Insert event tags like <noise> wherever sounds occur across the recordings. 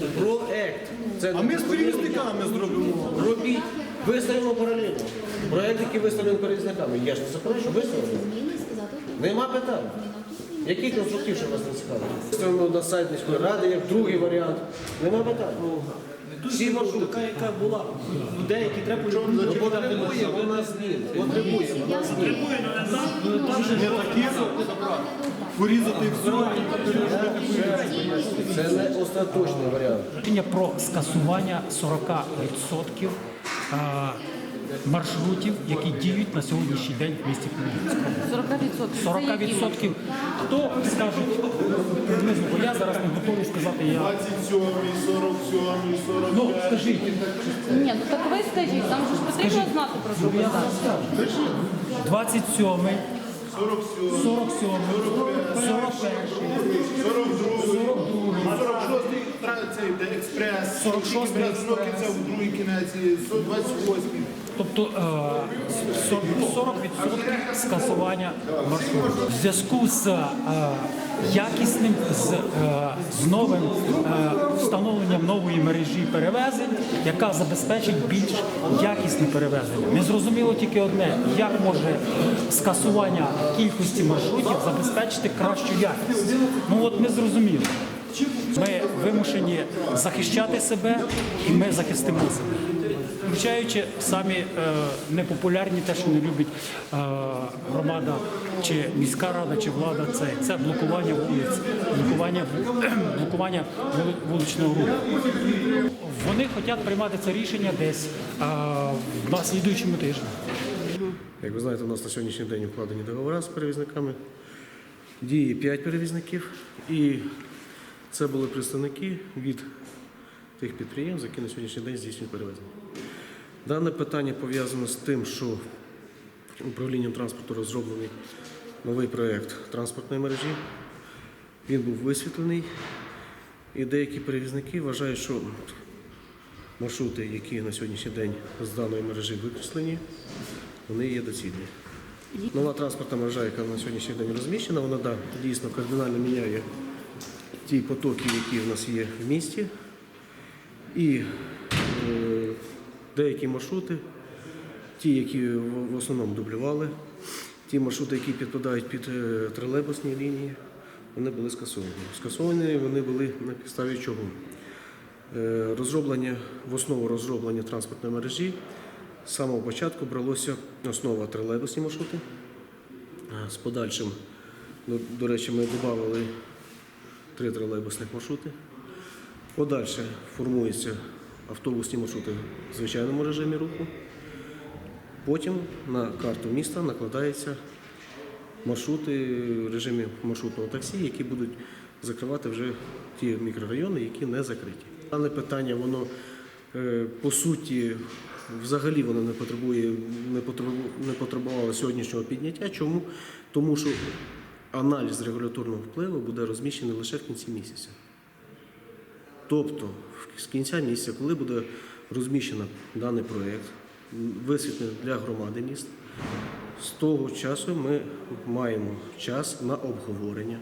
проект. Це А ми з перевізниками зробимо. робіть. Виставимо паралельно. Проект, який виставлений перевізниками. Я ж не заперечу, Виставлю. Нема питань. Які конструктив, що вас не цікавить? Виставимо на сайт міської ради, як другий варіант. Нема питань. Всі маршрути. Така, яка була. Ну, Деякі треба Потребує вона змін. Потребує. Я Не такі порізати все. Це не остаточний варіант. Рішення про скасування 40% е, маршрутів, які діють на сьогоднішній день в місті Хмельницькому. 40%. 40%. Хто скаже приблизно, бо я зараз не готовий сказати. Я 27, 47, 45. ну скажіть, Ні, ну так ви скажіть, там же ж потрібно знати про що я казати. зараз скажу. 27, 47, 41, 46 цей де експрес, 46 експрес, це в другий кінець, і 128. Тобто е, 40% скасування маршруту. В зв'язку з е, якісним, з, е, з новим е, встановленням нової мережі перевезень, яка забезпечить більш якісні перевезення. Не зрозуміло тільки одне, як може скасування кількості маршрутів забезпечити кращу якість. Ну от не зрозуміло. Ми вимушені захищати себе і ми захистимо себе. Включаючи самі е, непопулярні, те, що не любить е, громада чи міська рада, чи влада, це, це блокування вулиць, блокування, <clears throat> блокування вуличного руху. Вони хочуть приймати це рішення десь е, на слідуючому тижні. Як ви знаєте, у нас на сьогоднішній день укладені договори з перевізниками. Діє 5 перевізників. І це були представники від тих підприємств, які на сьогоднішній день здійснюють перевезення. Дане питання пов'язано з тим, що управлінням транспорту розроблений новий проєкт транспортної мережі. Він був висвітлений, і деякі перевізники вважають, що маршрути, які на сьогоднішній день з даної мережі викреслені, вони є доцільні. Нова транспортна мережа, яка на сьогоднішній день розміщена, вона да, дійсно кардинально міняє ті потоки, які в нас є в місті. І деякі маршрути, ті, які в, основному дублювали, ті маршрути, які підпадають під е, тролейбусні лінії, вони були скасовані. Скасовані вони були на підставі чого? Е, Розроблення в основу розроблення транспортної мережі з самого початку бралося основа тролейбусні маршрути. З подальшим, до, до речі, ми додали три тролейбусних маршрути. Подальше формуються автобусні маршрути в звичайному режимі руху. Потім на карту міста накладаються маршрути в режимі маршрутного таксі, які будуть закривати вже ті мікрорайони, які не закриті. Дане питання, воно е, по суті, взагалі воно не потребує, не потребувало сьогоднішнього підняття. Чому? Тому що аналіз регуляторного впливу буде розміщений лише в кінці місяця. Тобто, з кінця місяця, коли буде розміщено даний проєкт, висвітлений для громади міст, з того часу ми маємо час на обговорення,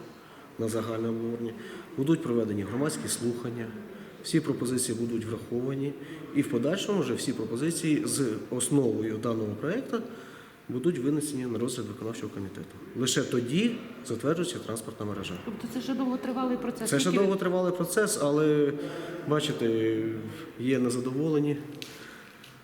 на загальне обговорення. Будуть проведені громадські слухання, всі пропозиції будуть враховані, і в подальшому вже всі пропозиції з основою даного проєкту будуть винесені на розгляд виконавчого комітету. Лише тоді затверджується транспортна мережа. Тобто це ще довготривалий процес. Це ще довготривалий процес, але бачите, є незадоволені,